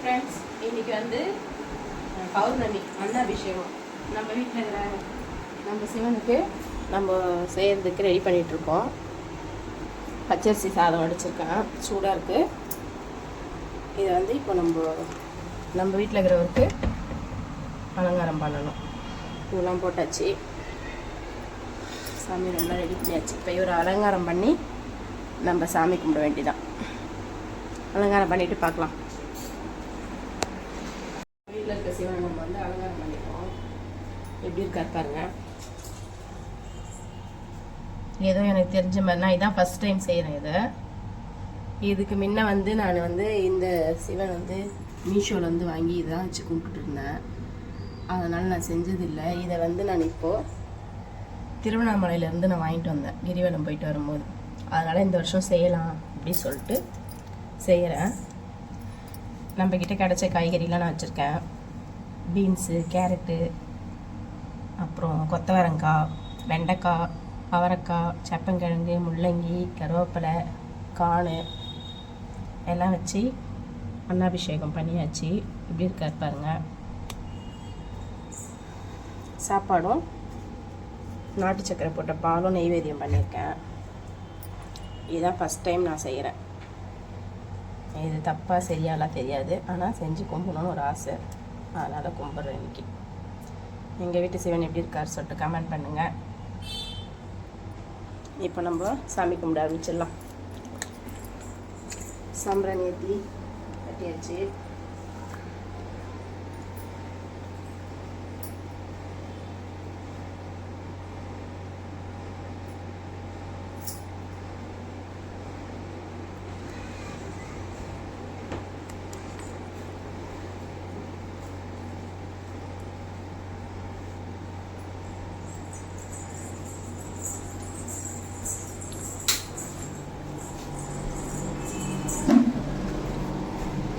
Friends இன்னைக்கு வந்து பௌர்ணமி அன்னாபிஷேகம். நம்ம வீட்டில் இருக்கிற நம்ம சிவனுக்கு நம்ம செய்யறதுக்கு ரெடி பண்ணிட்டு இருக்கோம் பச்சரிசி சாதம் அடிச்சிருக்கேன் சூடாக இருக்குது இதை வந்து இப்போ நம்ம நம்ம வீட்டில் இருக்கிறவருக்கு அலங்காரம் பண்ணணும். பூலாம் போட்டாச்சு. சாமி ரொம்ப ரெடி பண்ணியாச்சு. இப்போ இவர் அலங்காரம் பண்ணி நம்ம சாமி கும்பிட வேண்டிதான். அலங்காரம் பண்ணிட்டு பார்க்கலாம். வீட்டில் இருக்க சிவனை நம்ம வந்து அலங்காரம் பண்ணிப்போம். எப்படி இருக்கார் பாருங்க. ஏதோ எனக்கு தெரிஞ்ச மாதிரி நான் இதான் ஃபர்ஸ்ட் டைம் செய்கிறேன் இதை. இதுக்கு முன்ன வந்து நான் வந்து இந்த சிவன் வந்து மீஷோவில் வந்து வாங்கி இதான் வச்சு கும்பிட்டுட்டு இருந்தேன். அதனால் நான் செஞ்சதில்லை. இதை வந்து நான் இப்போது திருவண்ணாமலையிலேருந்து நான் வாங்கிட்டு வந்தேன். கிரிவலம் போயிட்டு வரும்போது. அதனால் இந்த வருஷம் செய்யலாம் அப்படின்னு சொல்லிட்டு செய்கிறேன் நம்மக்கிட்ட கிடச்ச காய்கறிலாம் நான் வச்சுருக்கேன். பீன்ஸு கேரட்டு அப்புறம் கொத்தவரங்காய் வெண்டைக்காய் அவரைக்காய் சப்பங்கிழங்கு முள்ளங்கி கருவேப்பிலை காணு எல்லாம் வச்சு அன்னாபிஷேகம் பண்ணியாச்சு. இப்படி இருக்கார் பாருங்க. சாப்பாடும் நாட்டு சக்கரை போட்ட பாலும் நெய்வேத்தியம் பண்ணியிருக்கேன். இதுதான் ஃபஸ்ட் டைம் நான் செய்கிறேன் இது தப்பாக சரியாலாம் தெரியாது. ஆனால் செஞ்சு கும்பிடணும்னு ஒரு ஆசை. அதனால் கும்பிட்றேன் இன்னைக்கு. எங்கள் வீட்டு சிவன் எப்படி இருக்கார் சொல்லிட்டு கமெண்ட் பண்ணுங்கள் இப்போ நம்ம சாமி கும்பிட ஆரம்பிச்சிடலாம். சம்பரம் ஏற்றி கட்டியாச்சு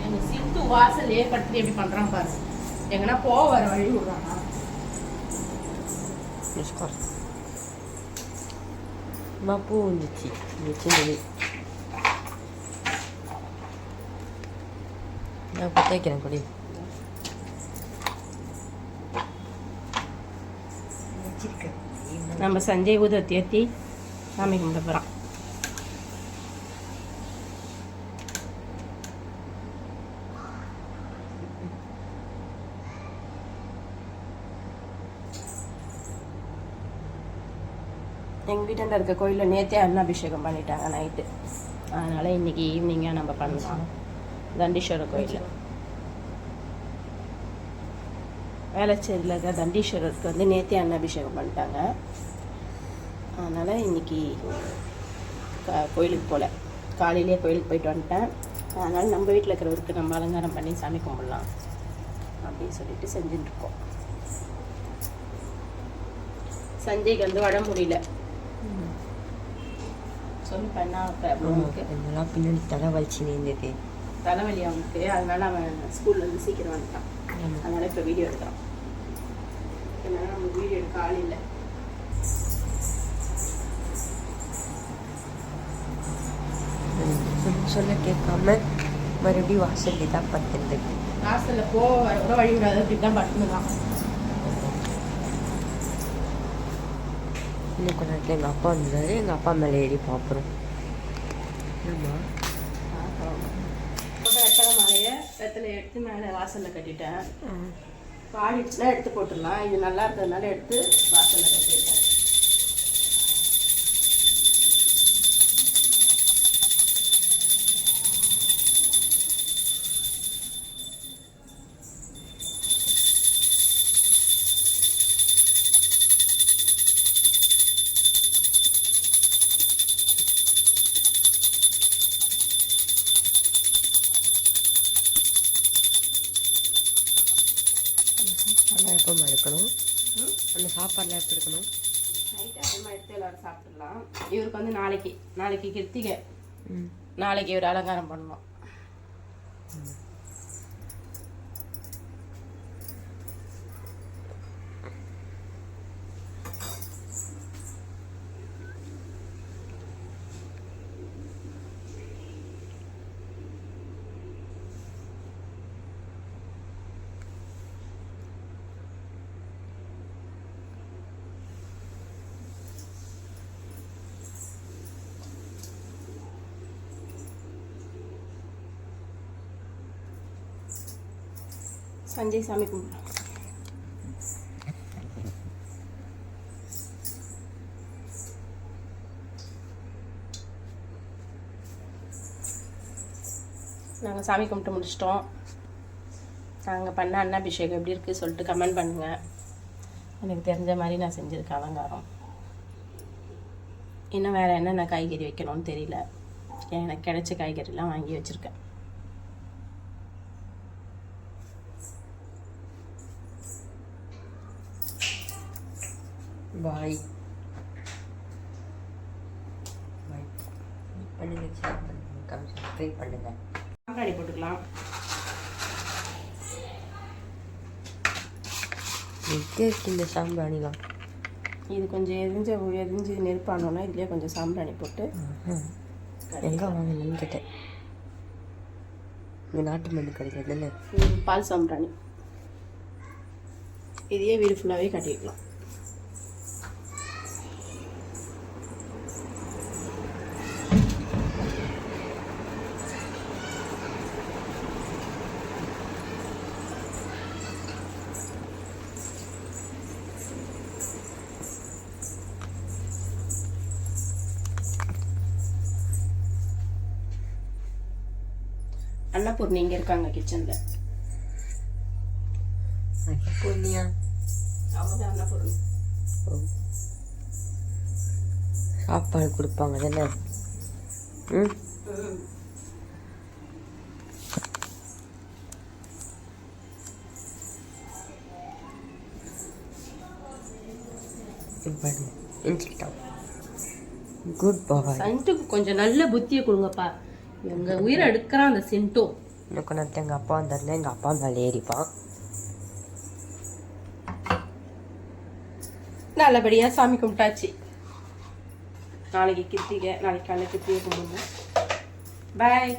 எங்க சித்து வாசலே படுத்து எப்படி பண்றான் பாரு. எங்கன்னா போக வர வழி விடுறானா. Nyuci, nyuci dulu. நான் பற்ற வைக்கிறேன் கொடி. நம்ம சஞ்சய் ஊதத்தி ஏற்றி சாமி கும்பிட போகிறான் எங்கள் வீட்டாண்ட இருக்க கோயிலில் நேற்றே அன்னாபிஷேகம் பண்ணிட்டாங்க நைட்டு. அதனால் இன்னைக்கு ஈவினிங்காக நம்ம பண்ணலாம். தண்டீஸ்வரர் கோயிலில். வேளச்சேரியில் இருக்க தண்டீஸ்வரருக்கு வந்து நேற்றே அன்னாபிஷேகம் பண்ணிட்டாங்க. அதனால் இன்னைக்கு க கோயிலுக்கு போகல காலையிலேயே கோயிலுக்கு போயிட்டு வந்துட்டேன். அதனால் நம்ம வீட்டில் இருக்கிறவருக்கு நம்ம அலங்காரம் பண்ணி சாமி கும்பிடலாம் அப்படின்னு சொல்லிட்டு செஞ்சுட்டு இருக்கோம். சஞ்சய்க்கு வந்து வட முடியல. சொல்லி பண்ணா என்னெல்லாம் பின்னாடி தலை வலிச்சு இருந்தது தலைவலி அவனுக்கு. அதனால அவன் ஸ்கூல்ல இருந்து சீக்கிரம் வந்துட்டான். அதனால இப்போ வீடியோ எடுக்கிறான். அதனால நம்ம வீடியோ எடுக்க ஆள் இல்லை. சொல்ல கேட்காம மறுபடியும் வாசல்ல தான் பத்துருந்தது ஹாஸ்டலில் போக வழி விடாது இப்படி தான் பட்டுதான் இன்னும் கொஞ்ச நேரத்தில் எங்கள் அப்பா வந்துடுறாரு எங்கள் அப்பா மேலே ஏறி பார்க்குறோம் ஆமாம் வெத்தலை மாலையை வெத்தலை எடுத்து மேலே வாசலில் கட்டிட்டேன் பாடிச்சுன்னா எடுத்து போட்டுடலாம் இது நல்லா இருக்கிறதுனால எடுத்து வாசலில் கட்டிட்டேன் சாப்பாடுலாம் எப்போ எடுக்கணும் நைட்டு அப்புறமா எடுத்து எல்லாரும் சாப்பிட்டுடலாம். இவருக்கு வந்து நாளைக்கு நாளைக்கு கிருத்திகை. நாளைக்கு இவர் அலங்காரம் பண்ணணும் சஞ்சய் சாமி கும்பிடலாம் நாங்கள் சாமி கும்பிட்டு முடிச்சிட்டோம். நாங்கள் பண்ண அன்னாபிஷேகம் எப்படி இருக்குது சொல்லிட்டு கமெண்ட் பண்ணுங்கள் எனக்கு தெரிஞ்ச மாதிரி நான் செஞ்சுருக்கேன் அலங்காரம். இன்னும் வேறு என்னென்ன காய்கறி வைக்கணும்னு தெரியல. எனக்கு கிடைச்ச காய்கறிலாம் வாங்கி வச்சுருக்கேன். பாய் பாய் பண்ணுங்க ஷேர் பண்ணுங்க சப்ஸ்கிரைப் பண்ணுங்க. சாம்பிராணி போட்டுக்கலாம். இந்த சாம்பிராணிலாம்? இது கொஞ்சம் எரிஞ்ச எரிஞ்சு நெருப்பானோன்னா இதுலேயே கொஞ்சம் சாம்பிராணி போட்டு எங்கே வாங்கணும்னு கேட்டேன். இங்கே நாட்டு மருந்து கிடைக்கிறதுல ம், பால் சாம்பிராணி. இதையே வீடு ஃபுல்லாகவே கட்டிக்கலாம் அன்னபூர்ணி இங்கே இருக்காங்க கிச்சனில் பொன்னியா அவங்க தான் அன்னபூர்ணி ஓ சாப்பாடு கொடுப்பாங்க தானே? ம்? பாருங்க குட் பாய் சன்ட்டுக்கு கொஞ்சம் நல்ல புத்தியை கொடுங்கப்பா. எங்க உயிரை எடுக்கிறான் அந்த எனக்கு நான் எங்கள் அப்பா வந்தாருன்னா எங்கள் அப்பா மேலே ஏறிப்பான் நல்லபடியா சாமி கும்பிட்டாச்சு. நாளைக்கு கிருத்திகை நாளைக்கு காலையில் கிருத்திகை கும்பிடணும். பாய்